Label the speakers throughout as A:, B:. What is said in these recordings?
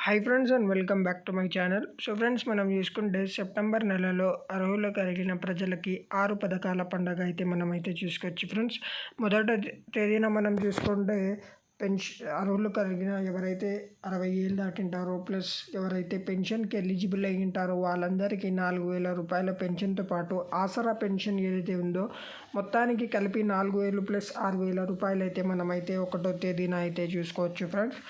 A: Hi friends and welcome back to my channel so friends మనం చూసుకుంటే September నెలలో అర్హులు కలిగిన ప్రజలకి ఆరు పథకాల పండగ అయితే మనం అయితే చూసుకోవచ్చు ఫ్రెండ్స్ మొదట తేదీన మనం చూసుకుంటే పెన్షన్ అర్హులు కలిగిన ఎవరైతే అరవై ఏళ్ళు దాటింటారో ప్లస్ ఎవరైతే పెన్షన్కి ఎలిజిబుల్ అయి ఉంటారో వాళ్ళందరికీ నాలుగు వేల రూపాయల పెన్షన్తో పాటు ఆసరా పెన్షన్ ఏదైతే ఉందో మొత్తానికి కలిపి నాలుగు వేలు ప్లస్ ఆరు వేల రూపాయలు అయితే మనమైతే ఒకటో తేదీన అయితే చూసుకోవచ్చు ఫ్రెండ్స్.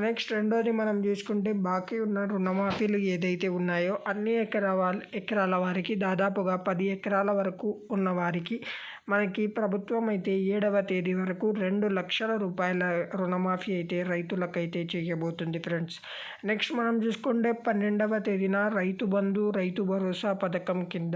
A: నెక్స్ట్ రెండోది మనం చూసుకుంటే బాకీ ఉన్న రుణమాఫీలు ఏదైతే ఉన్నాయో అన్ని ఎకరాల ఎకరాల వారికి దాదాపుగా పది ఎకరాల వరకు ఉన్న వారికి మనకి ప్రభుత్వం అయితే ఏడవ తేదీ వరకు రెండు లక్షల రూపాయల రుణమాఫీ అయితే రైతులకైతే చేయబోతుంది ఫ్రెండ్స్. నెక్స్ట్ మనం చూసుకుంటే పన్నెండవ తేదీన రైతు బంధు రైతు భరోసా పథకం కింద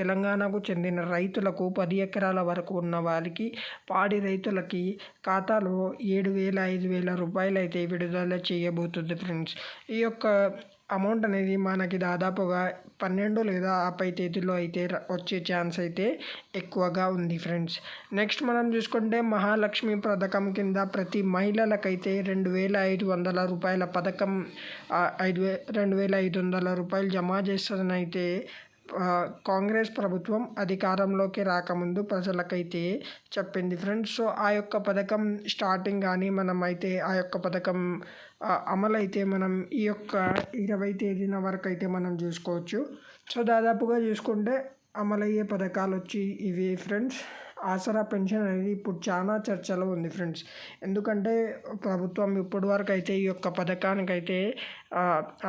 A: తెలంగాణకు చెందిన రైతులకు పది ఎకరాల వరకు ఉన్న వారికి పాడి రైతులకి ఖాతాలో ఏడు వేల ఐదు వేల రూపాయలు అయితే విడుదల చేయబోతుంది ఫ్రెండ్స్. ఈ యొక్క అమౌంట్ అనేది మనకి దాదాపుగా పన్నెండు లేదా ఆపై తేదీలో అయితే వచ్చే ఛాన్స్ అయితే ఎక్కువగా ఉంది ఫ్రెండ్స్. నెక్స్ట్ మనం చూసుకుంటే మహాలక్ష్మి పథకం కింద ప్రతి మహిళలకైతే రెండు వేల ఐదు వందల రూపాయల పథకం ఐదు వే రెండు వేల ఐదు వందల రూపాయలు జమ చేస్తుందని అయితే కాంగ్రెస్ ప్రభుత్వం అధికారంలోకి రాకముందు ప్రజలకైతే చెప్పింది. ఫ్రెండ్స్ సో ఆ యొక్క పథకం స్టార్టింగ్ కానీ మనం అయితే ఆ యొక్క పథకం అమలైతే మనం ఈ యొక్క ఇరవై తేదీన వరకు అయితే మనం చూసుకోవచ్చు. సో దాదాపుగా చూసుకుంటే అమలయ్యే పథకాలు వచ్చి ఇవి ఫ్రెండ్స్. ఆసరా పెన్షన్ అనేది ఇప్పుడు చాలా చర్చలో ఉంది ఫ్రెండ్స్. ఎందుకంటే ప్రభుత్వం ఇప్పటి వరకు అయితే ఈ యొక్క పథకానికి అయితే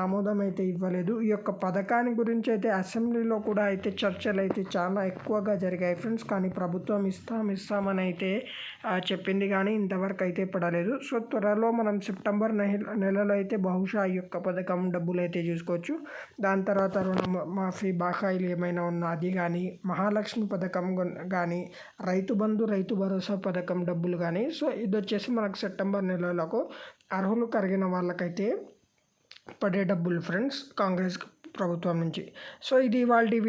A: ఆమోదం అయితే ఇవ్వలేదు. ఈ యొక్క పథకాన్ని గురించి అయితే అసెంబ్లీలో కూడా అయితే చర్చలు అయితే చాలా ఎక్కువగా జరిగాయి ఫ్రెండ్స్. కానీ ప్రభుత్వం ఇస్తాం ఇస్తామని అయితే చెప్పింది కానీ ఇంతవరకు అయితే పడలేదు. సో త్వరలో మనం సెప్టెంబర్ నెలలో అయితే బహుశా ఈ యొక్క పథకం డబ్బులు అయితే చూసుకోవచ్చు. దాని తర్వాత రుణ మాఫీ బాకాయిలు ఏమైనా ఉన్నా అది కానీ మహాలక్ష్మి పథకం కానీ రైతు బంధు రైతు భరోసా పథకం డబ్బులు కానీ సో ఇది వచ్చేసి మనకు సెప్టెంబర్ నెలలకు అర్హులు కరిగిన వాళ్ళకైతే పడే డబ్బులు ఫ్రెండ్స్ కాంగ్రెస్ ప్రభుత్వం నుంచి. సో ఇది వాళ్ళ